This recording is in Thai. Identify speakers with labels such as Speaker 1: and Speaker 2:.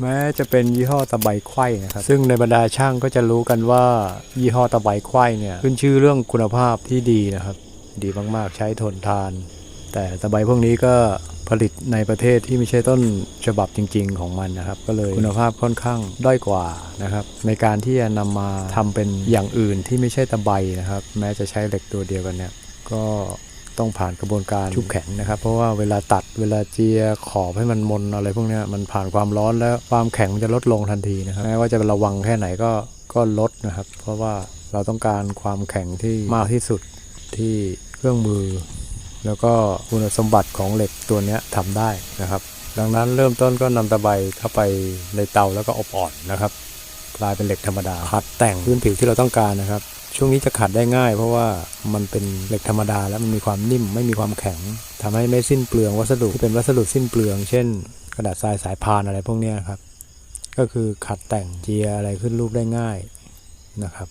Speaker 1: แม้จะเป็นยี่ห้อตะไบไขว้นะครับ ซึ่งในบรรดาช่างก็จะรู้กันว่ายี่ห้อตะไบไขว้เนี่ยขึ้นชื่อเรื่องคุณภาพที่ดีนะครับ ดีมากๆใช้ทนทาน แต่ตะไบพวกนี้ก็ผลิตในประเทศที่ไม่ใช่ต้นฉบับจริง ๆ ของมันนะครับ ก็เลยคุณภาพค่อนข้างด้อยกว่านะครับ ในการที่จะนำมาทำเป็นอย่างอื่นที่ไม่ใช่ตะไบนะครับ แม้จะใช้เหล็กตัวเดียวกันเนี่ยก็ ต้องผ่านกระบวนการชุบแข็งนะครับ เพราะว่าเวลาตัดเวลาเจียขอบให้มันมนอะไรพวกเนี้ยมันผ่านความร้อนแล้วความแข็งมันจะลดลงทันทีนะครับแม้ว่าจะระวังแค่ไหนก็ก็ลดนะครับ เพราะว่าเราต้องการความแข็งที่มากที่สุดที่เครื่องมือ แล้วก็คุณสมบัติของเหล็กตัวเนี้ยทำได้นะครับ ดังนั้นเริ่มต้นก็นำตะไบเข้าไปในเตาแล้วก็อบอ่อนนะครับ กลายเป็นเหล็กธรรมดาขัดแต่งพื้นผิวที่เราต้องการนะครับ ช่วงนี้จะขัดได้ง่าย เพราะว่ามันเป็นเหล็กธรรมดาแล้วมันมีความนิ่มไม่มีความแข็งทำให้ไม่สิ้นเปลืองวัสดุที่เป็นวัสดุสิ้นเปลือง เช่น กระดาษทรายสายพานอะไรพวกนี้ครับ ก็คือขัดแต่งเจียอะไรขึ้นรูปได้ง่ายนะครับ